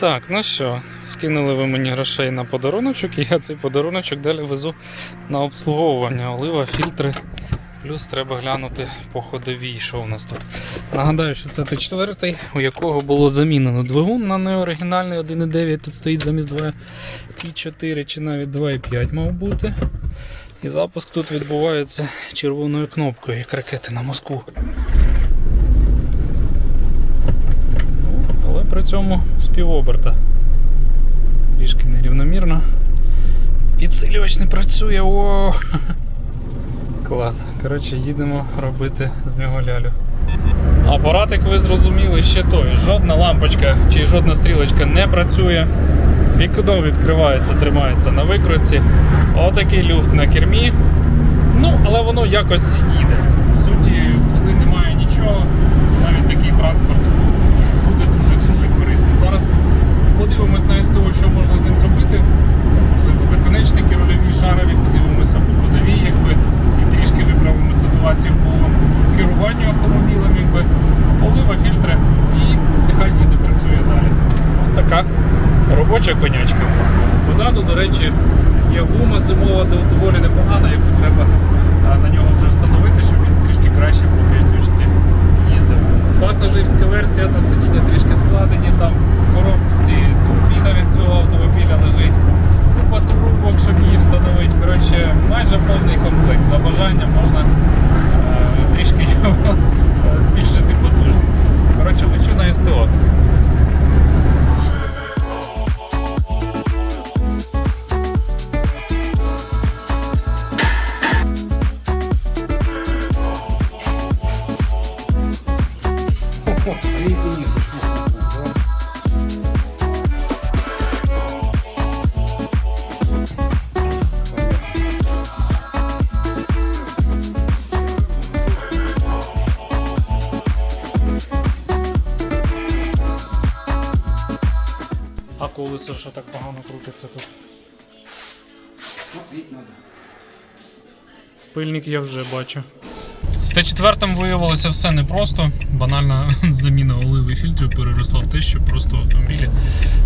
Так, ну що, скинули ви мені грошей на подаруночок, і я цей подаруночок далі везу на обслуговування. Олива, фільтри. Плюс треба глянути по ходовій, що у нас тут. Нагадаю, що це Т4, у якого було замінено двигун на неоригінальний 1.9. Тут стоїть замість 2,4 чи навіть 2,5 мав бути. І запуск тут відбувається червоною кнопкою, як ракети на Москву. Ну, але при цьому з. Трішки нерівномірно. Підсилювач не працює. О! Клас. Коротше, їдемо робити з нього лялю. Апарат, як ви зрозуміли, ще той. Жодна лампочка чи жодна стрілочка не працює. Вікно відкривається, тримається на викрутці. Отакий люфт на кермі. Ну, але воно якось їде. По суті, коли немає нічого, навіть такий транспорт буде дуже-дуже корисним. Зараз подивимось на СТО, що можна з ним зробити. Можливо, виконечники рольові шарові, подивимося по ходовій, якби, і трішки виправимо ситуацію по керуванню автомобілем, якби, полива фільтри і нехай їде працює далі. От така робоча конячка. Позаду, до речі, є гума зимова доволі непогана, яку треба на нього вже встановити, щоб він трішки краще по грязючці їздив. Пасажирська версія, там сидіння трішки складені, там в коробці турбіна від цього автомобіля лежить. Купа трубок, щоб її встановити. Коротше, майже повний комплект. За бажанням можна е, трішки його е, збільшити потужність. Коротше, лечу на СТО. Колесо що так погано крутиться тут? Пильник я вже бачу. З Т4 виявилося все непросто. Банальна заміна оливи фільтрів переросла в те, що просто в автомобілі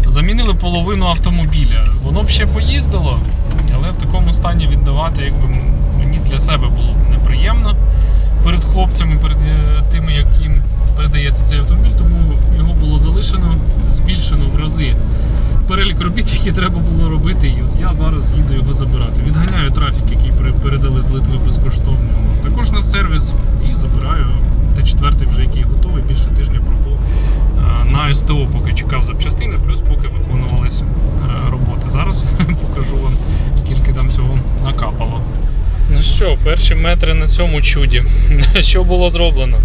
замінили половину автомобіля. Воно б ще поїздило, але в такому стані віддавати, якби мені для себе було б неприємно перед хлопцями, перед е, тими, яким передається цей автомобіль, тому його було залишено, збільшено в рази перелік робіт, які треба було робити. І от я зараз їду його забирати. Відганяю трафік, який передали з Литви безкоштовно. Також на сервіс і забираю Т4 вже який готовий, більше тижня пробув е, на СТО, поки чекав запчастини, плюс поки виконувались е, роботи. Зараз покажу вам, скільки там всього накапало. Ну що, перші метри на цьому чуді. Що було зроблено?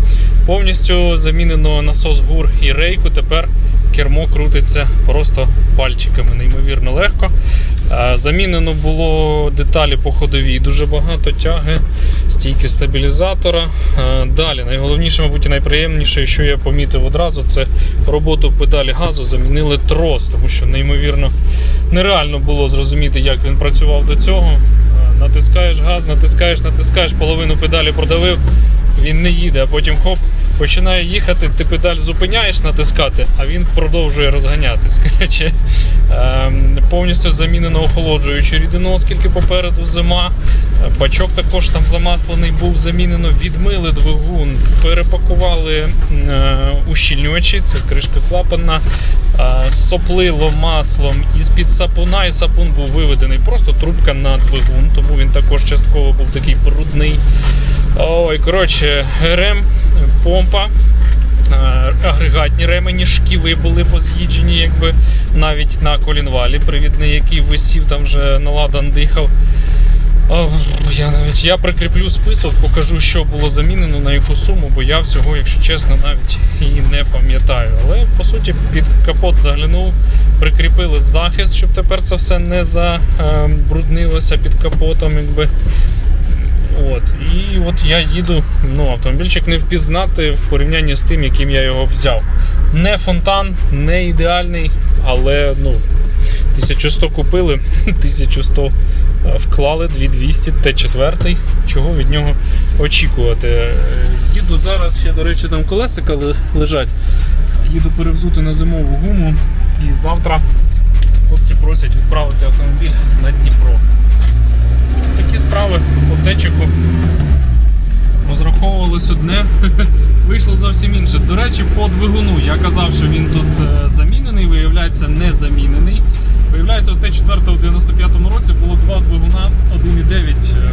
Повністю замінено насос гур і рейку. Тепер кермо крутиться просто пальчиками, неймовірно легко. Е, Замінено було деталі по ходовій, дуже багато тяги, стійки стабілізатора. Е, Далі, найголовніше, мабуть, і найприємніше, що я помітив одразу, це роботу педалі газу замінили трос, тому що неймовірно нереально було зрозуміти, як він працював до цього. Е, Натискаєш газ, натискаєш, натискаєш, половину педалі продавив, він не їде, а потім хоп, починає їхати, ти педаль зупиняєш натискати, а він продовжує розганятись. Коротше, ем, повністю замінено охолоджуючу рідину, оскільки попереду зима. Е, Бачок також там замаслений був замінено, відмили двигун, перепакували е, ущільнювачі, це кришка клапана, е, соплило маслом із-під сапуна, і сапун був виведений просто трубка на двигун, тому він також частково був такий брудний. Ой, коротше, рем, помпа. е, Агрегатні ремені, шківи були поз'їджені, якби навіть на колінвалі, привідний, який висів, там вже наладан дихав. Я навіть я прикріплю список, покажу, що було замінено, на яку суму, бо я всього, якщо чесно, навіть і не пам'ятаю. Але по суті під капот заглянув, прикріпили захист, щоб тепер це все не забруднилося під капотом. Якби. От. І от я їду, ну, автомобільчик не впізнати в порівнянні з тим, яким я його взяв. Не фонтан, не ідеальний, але ну, 1100 купили, 1100 е, вклали, 2200 Т4. Чого від нього очікувати? Е, Їду зараз ще, до речі, там колесика лежать. Їду перевзути на зимову гуму. І завтра хлопці просять відправити автомобіль на Дніпро. Такі справи по. Розраховувалось одне, вийшло зовсім інше. До речі, по двигуну я казав, що він тут е, замінений, виявляється, не замінений. Виявляється, у Т4 в 95-му році було два двигуна 1,9. е,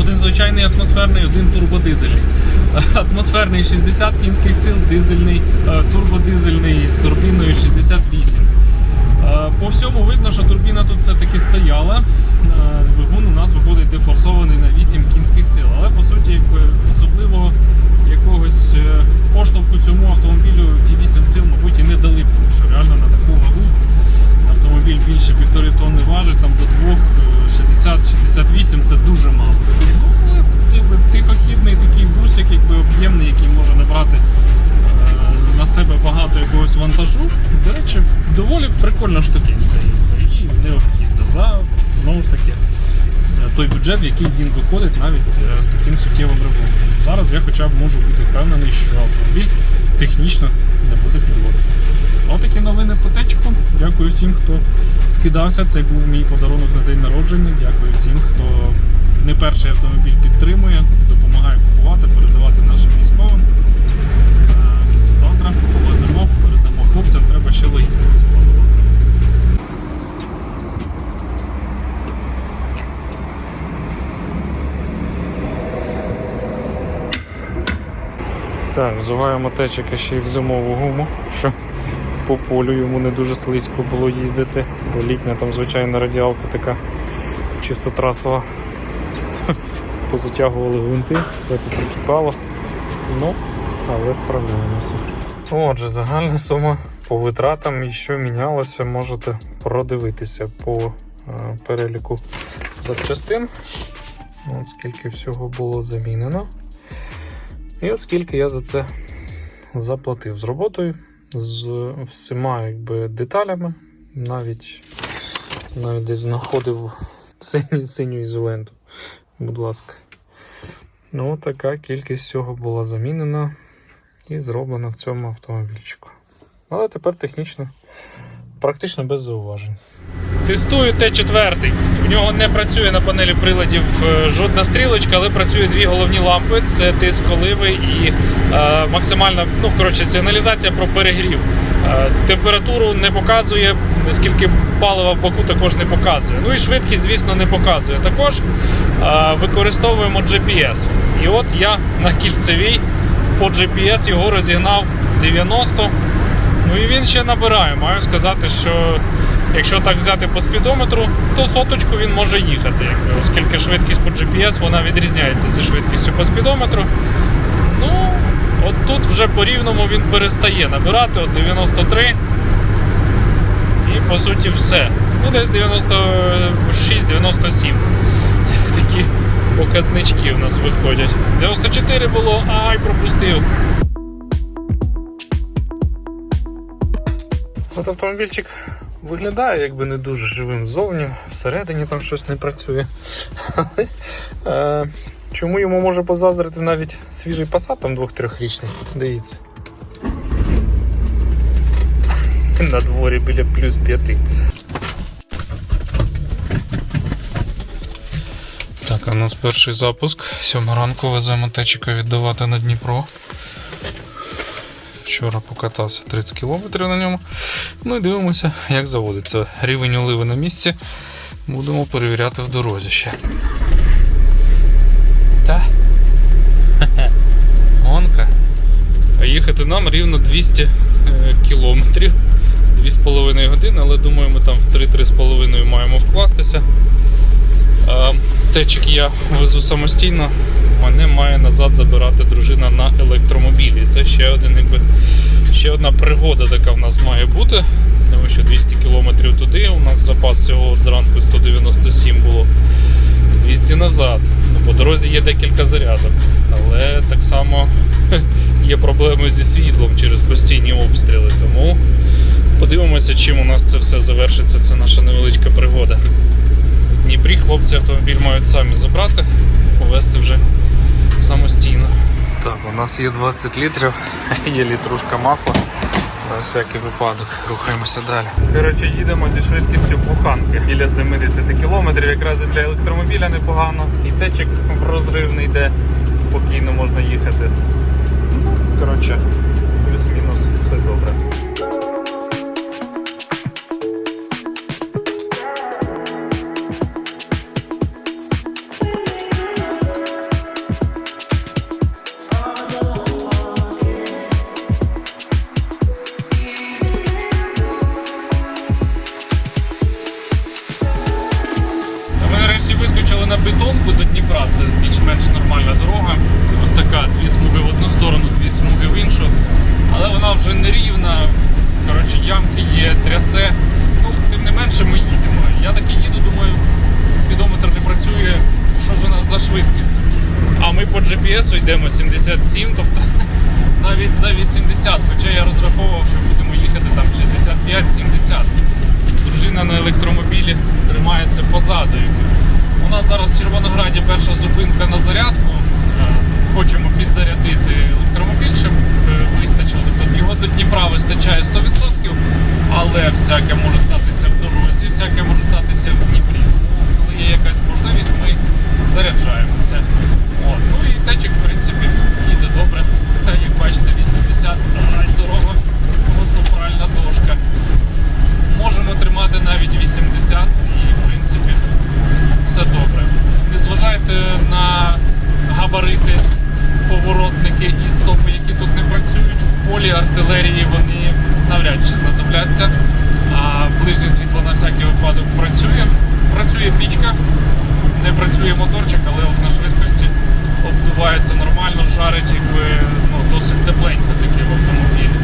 Один звичайний атмосферний, один турбодизельний. Атмосферний 60 кінських сил, дизельний, е, турбодизельний з турбіною 68. Е, По всьому видно, що турбіна тут все-таки стояла. Е, Двигун у нас виходить дефорсований на 8 кінських сил. Але по суті, якби особливого якогось е, поштовху цьому автомобілю ті 8 сил, мабуть, і не дали тому що реально на таку вагу автомобіль більше півтори тонни важить, там до 2 60-68 це дуже мало. Ну, тихохідний такий бусик, якби об'ємний, який може набрати на себе багато якогось вантажу. До речі, доволі прикольна штукенця і необхідна за знову ж таки е, той бюджет, в який він виходить навіть е, з таким суттєвим ремонтом. Зараз я хоча б можу бути впевнений, що автомобіль технічно не буде підводити. Отакі новини по течку. Дякую всім, хто скидався. Це був мій подарунок на день народження. Дякую всім, хто не перший автомобіль підтримує, допомагає купувати, передавати нашим військовим. Е, Завтра повеземо, передамо хлопцям, треба ще логістику спланувати. Так, взуваємо течика ще й в зимову гуму, що по полю йому не дуже слизько було їздити, бо літня там звичайна радіалка така чисто трасова. Позатягували гвинти, все прикипало. Ну, але справляємося. Отже, загальна сума по витратам і що мінялося, можете продивитися по е, переліку запчастин. От скільки всього було замінено. І от скільки я за це заплатив з роботою, з всіма якби, деталями, навіть, навіть десь знаходив синю, синю ізоленту. Будь ласка. Ну, така кількість всього була замінена і зроблена в цьому автомобільчику. Але тепер технічно, практично без зауважень. Тестую Т4. В нього не працює на панелі приладів е, жодна стрілочка, але працює дві головні лампи: це тиск оливи і е, максимальна, ну коротше, сигналізація про перегрів. Е, температуру не показує, скільки палива в баку також не показує. Ну і швидкість, звісно, не показує. Також е, використовуємо GPS. І от я на кільцевій по GPS його розігнав 90. Ну і він ще набирає. Маю сказати, що якщо так взяти по спідометру, то соточку він може їхати, оскільки швидкість по GPS вона відрізняється зі швидкістю по спідометру. Ну, от тут вже по рівному він перестає набирати, от 93. І по суті все. Ну, десь 96-97. Такі показнички у нас виходять. 94 було, ай, пропустив. От автомобільчик виглядає якби не дуже живим ззовні, всередині там щось не працює. Е, чому йому може позаздрити навіть свіжий Passat там двох-трьохрічний? Дивіться. На дворі біля плюс 5. Так, у нас перший запуск. Сьома ранку веземо течика віддавати на Дніпро. Вчора покатався 30 км на ньому. Ну і дивимося, як заводиться. Рівень оливи на місці. Будемо перевіряти в дорозі ще. Та. Гонка. А їхати нам рівно 200 е, кілометрів. 2,5 години, але думаю, ми там в 3-3,5 маємо вкластися. Течик я везу самостійно. Мене має назад забирати дружина на електромобілі. Це ще один, якби, ще одна пригода така в нас має бути. Тому що 200 км туди, у нас запас всього зранку 197 було. 200 назад. Ну, По дорозі є декілька зарядок, але так само є проблеми зі світлом через постійні обстріли. Тому подивимося, чим у нас це все завершиться. Це наша невеличка пригода. В Дніпрі хлопці автомобіль мають самі забрати, повезти вже самостійно. Так, у нас є 20 літрів, є літрушка масла. На всякий випадок рухаємося далі. Коротше, їдемо зі швидкістю буханки біля 70 км. Якраз і для електромобіля непогано. І течик розривний йде, спокійно можна їхати. Ну, коротше, плюс-мінус все добре. Бетонку до Дніпра. Це більш-менш нормальна дорога. От така, дві смуги в одну сторону, дві смуги в іншу. Але вона вже нерівна. Коротше, ямки є, трясе. Ну, тим не менше ми їдемо. Я таки їду, думаю, спідометр не працює. Що ж у нас за швидкість? А ми по GPS йдемо 77, тобто навіть за 80. Хоча я розраховував, що будемо їхати там 65-70 дружина на електромобілі тримається позаду. Нас зараз в Червонограді перша зупинка на зарядку. Хочемо підзарядити електромобіль, щоб е, вистачило. Тобто його до Дніпра вистачає 100%, але всяке може статися в дорозі, всяке може статися в Дніпрі. Коли є якась можливість, ми заряджаємося. От. Ну і течик, в принципі, їде добре. Як бачите, 80, ай, дорога, просто дошка можемо тримати навіть 80 і в принципі все добре. Не зважайте на габарити, поворотники і стопи, які тут не працюють. В полі артилерії вони навряд чи знадобляться. А ближнє світло на всякий випадок працює. Працює пічка, не працює моторчик, але от на швидкості обдувається нормально, жарить якби ну, досить тепленько таки в автомобілі.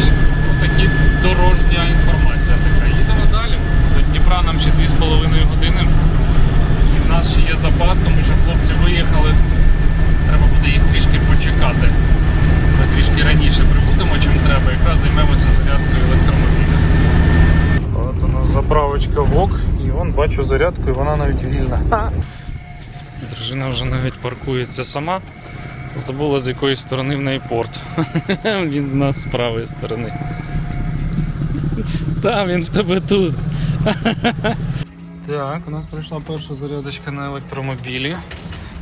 І отакі дорожня інформація така. Їдемо далі. До Дніпра нам ще 2,5 години. І в нас ще є запас, тому що хлопці виїхали. Треба буде їх трішки почекати. Ми трішки раніше прибудемо, чим треба. Якраз займемося зарядкою електромобіля. От у нас заправочка ВОК, і вон бачу зарядку, і вона навіть вільна. Дружина вже навіть паркується сама. Забула з якої сторони в неї порт. Він в нас з правої сторони. Та, він в тебе тут. Так, у нас прийшла перша зарядочка на електромобілі.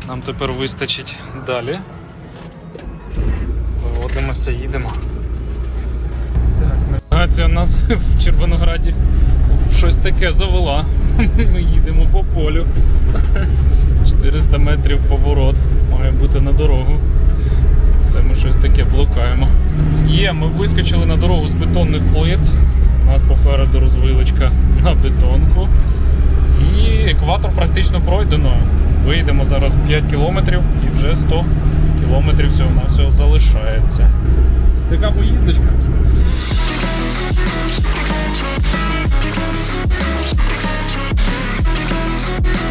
Нам тепер вистачить далі. Заводимося, їдемо. Так, навігація нас в Червонограді щось таке завела. Ми їдемо по полю. 400 метрів поворот. Має бути на дорогу. Це ми щось таке блукаємо. Є, ми вискочили на дорогу з бетонних плит. Нас попереду розвилочка на бетонку. І екватор практично пройдено. Вийдемо зараз 5 кілометрів і вже 100 кілометрів всього на всього залишається. Така поїздочка.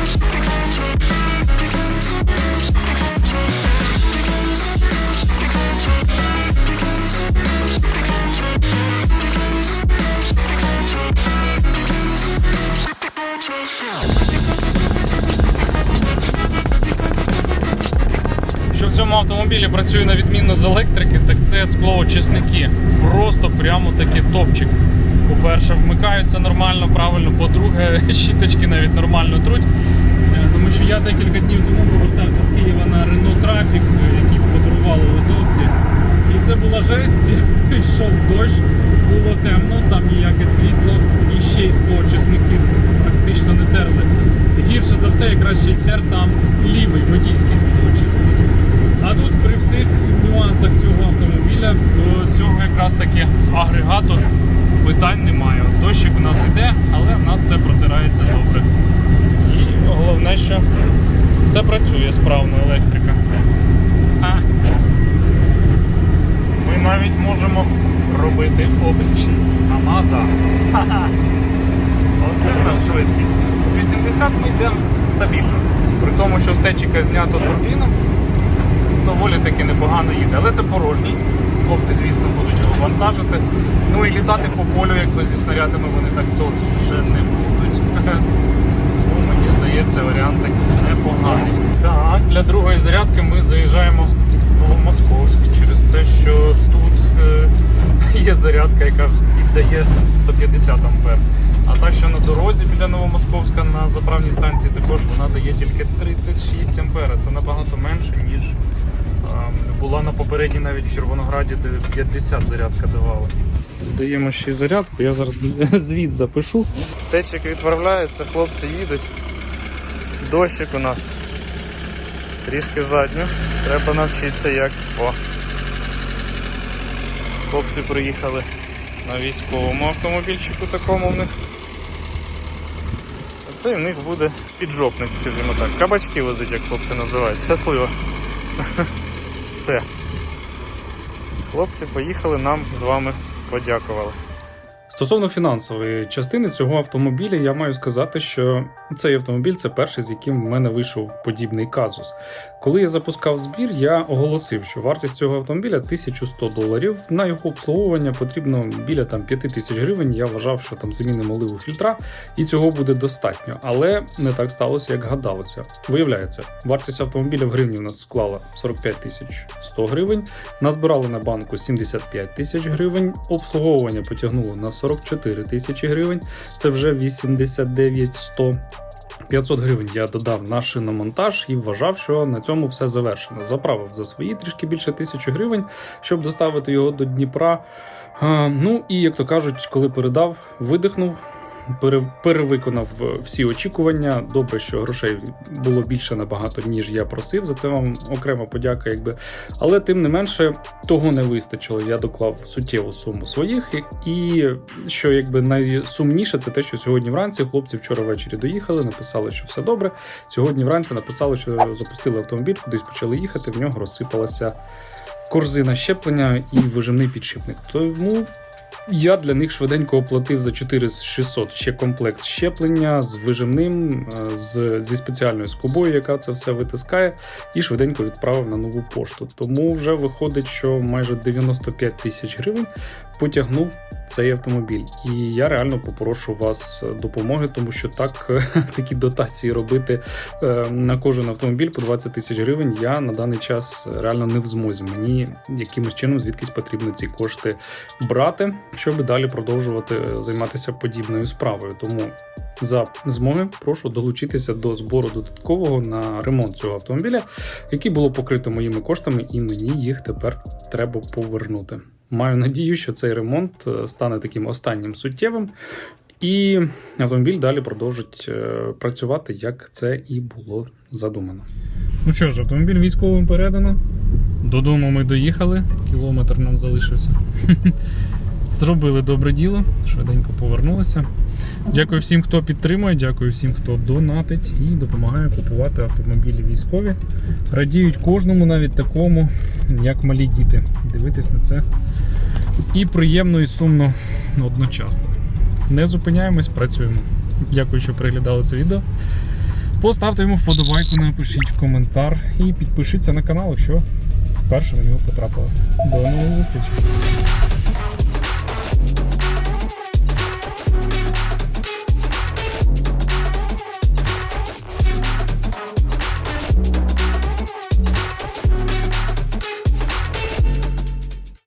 В автомобілі працює на відмінно з електрики, так це склоочисники. Просто прямо такий топчик. По-перше, вмикаються нормально, правильно. По-друге, щіточки навіть нормально труть. Е, Тому що я декілька днів тому повертався з Києва на Renault Traffic, е, який подарували литовці. І це була жесть, йшов дощ, було темно, там ніяке світло, і ще й склоочисники практично не терли. Гірше за все, якраз ще й тер там лівий водійський склоочисник. А тут при всіх нюансах цього автомобіля, до цього якраз таки агрегату питань немає. Дощик у нас іде, але в нас все протирається добре. І головне, що це працює справно електрика. А. Ми навіть можемо робити обгін АМАЗа. Оце в нас швидкість. 80 ми йдемо стабільно. При тому, що з течіка знято турбіну, доволі таки непогано їде. Але це порожній. Хлопці, звісно, будуть його вантажити. Ну і літати по полю, якби зі снарядами вони так теж не будуть. Ну, мені здається, варіант такий непоганий. Так, для другої зарядки ми заїжджаємо в Новомосковськ через те, що тут е, є зарядка, яка віддає 150 ампер. А та, що на дорозі біля Новомосковська на заправній станції, також вона дає тільки 36 ампер. Це набагато менше, ніж була на попередній навіть в Червонограді, де 50 зарядка давала. Даємо ще й зарядку, я зараз звіт запишу. Течик відправляється, хлопці їдуть. Дощик у нас. Трішки задню. Треба навчитися як. О. Хлопці приїхали на військовому автомобільчику такому в них. А це в них буде піджопник, скажімо так. Кабачки возить, як хлопці називають. Щасливо. Все. Хлопці поїхали, нам з вами подякували. Стосовно фінансової частини цього автомобіля, я маю сказати, що цей автомобіль це перший, з яким в мене вийшов подібний казус. Коли я запускав збір, я оголосив, що вартість цього автомобіля 1100 доларів. На його обслуговування потрібно біля там 5000 гривень. Я вважав, що там замінимо оливу фільтра, і цього буде достатньо. Але не так сталося, як гадалося. Виявляється, вартість автомобіля в гривні у нас склала 45 тисяч 100 гривень. Назбирали на банку 75 тисяч гривень. Обслуговування потягнуло на 44 тисячі гривень. Це вже 89 100. 500 гривень я додав на шиномонтаж і вважав, що на цьому все завершено. Заправив за свої трішки більше тисячі гривень, щоб доставити його до Дніпра. А, ну і як то кажуть, коли передав, видихнув. Пере- Перевиконав е, всі очікування. Добре, що грошей було більше набагато, ніж я просив. За це вам окрема подяка, якби. Але тим не менше того не вистачило. Я доклав суттєву суму своїх, і що якби найсумніше, це те, що сьогодні вранці хлопці вчора ввечері доїхали, написали, що все добре. Сьогодні вранці написали, що запустили автомобіль, кудись почали їхати. В нього розсипалася корзина щеплення і вижимний підшипник. Тому я для них швиденько оплатив за 4600 ще комплект щеплення з вижимним, е, з, зі спеціальною скобою, яка це все витискає, і швиденько відправив на нову пошту. Тому вже виходить, що майже 95 тисяч гривень потягнув цей автомобіль. І я реально попрошу вас допомоги, тому що так такі дотації робити е, на кожен автомобіль по 20 тисяч гривень. Я на даний час реально не в змозі. Мені якимось чином звідкись потрібно ці кошти брати, щоб далі продовжувати займатися подібною справою. Тому за змоги прошу долучитися до збору додаткового на ремонт цього автомобіля, який було покрито моїми коштами, і мені їх тепер треба повернути. Маю надію, що цей ремонт е, стане таким останнім суттєвим, і автомобіль далі продовжить е, працювати, як це і було задумано. Ну що ж, автомобіль військовим передано. Додому ми доїхали, кілометр нам залишився. Зробили добре діло, швиденько повернулися. Дякую всім, хто підтримує, дякую всім, хто донатить і допомагає купувати автомобілі військові. Радіють кожному, навіть такому, як малі діти. Дивитись на це і приємно, і сумно одночасно. Не зупиняємось, працюємо. Дякую, що переглядали це відео. Поставте йому вподобайку, напишіть коментар і підпишіться на канал, якщо вперше на нього потрапили. До нових зустрічей!